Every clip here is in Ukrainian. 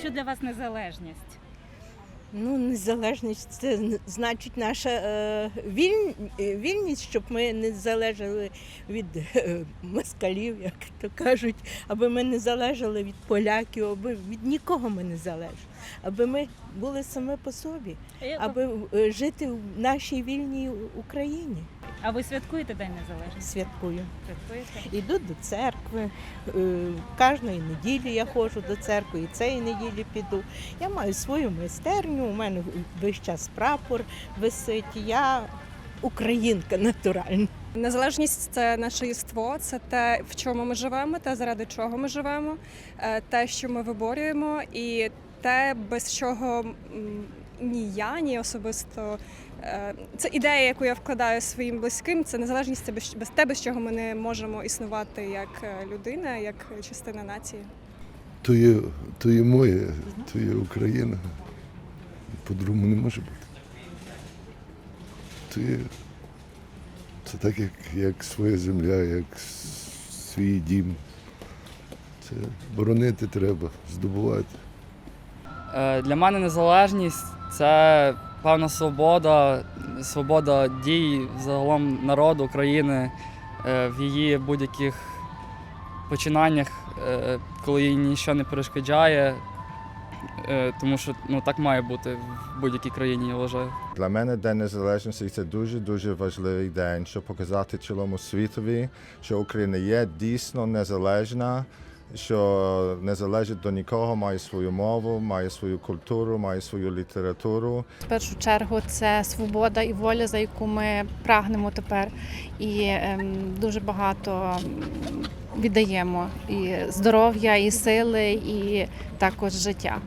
що для вас незалежність? Ну, незалежність це значить наша е, віль, е, вільність, щоб ми не залежали від е, москалів, як то кажуть, аби ми не залежали від поляків, аби від нікого ми не залежали, аби ми були саме по собі, аби е, жити в нашій вільній Україні. А ви святкуєте День Незалежності? Святкую. Святкуєте? Йду до церкви. е, Кожної неділі я ходжу до церкви, і цієї неділі піду. Я маю свою майстерню, у мене весь час прапор висить. Я українка натуральна. Незалежність це наше єство, це те, в чому ми живемо, те, заради чого ми живемо, е, те, що ми виборюємо, і те, без чого ні я, ні особисто. Е, Це ідея, яку я вкладаю своїм близьким. Це незалежність це без, без те, без чого ми не можемо існувати як е, людина, як частина нації. То є, то є моє, то є Україна. По-другому не може бути. То є, це так, як, як своя земля, як свій дім. Це боронити треба, здобувати. Е, Для мене незалежність це певна свобода, свобода дій загалом народу України е, в її будь-яких починаннях, е, коли їй нічого не перешкоджає. Е, Тому що ну, так має бути в будь-якій країні, я вважаю. Для мене День Незалежності це дуже дуже важливий день, щоб показати цілому світові, що Україна є дійсно незалежна, що не залежить до нікого, має свою мову, має свою культуру, має свою літературу. В першу чергу це свобода і воля, за яку ми прагнемо тепер, і ем, дуже багато віддаємо і здоров'я, і сили, і також життя.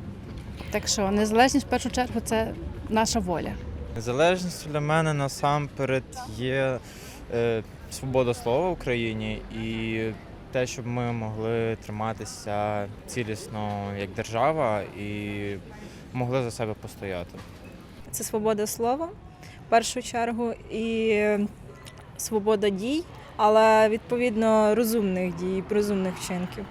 Так що незалежність в першу чергу це наша воля. Незалежність для мене насамперед є е, свобода слова в Україні і те, щоб ми могли триматися цілісно як держава і могли за себе постояти. це свобода слова в першу чергу і свобода дій, але відповідно розумних дій, розумних вчинків.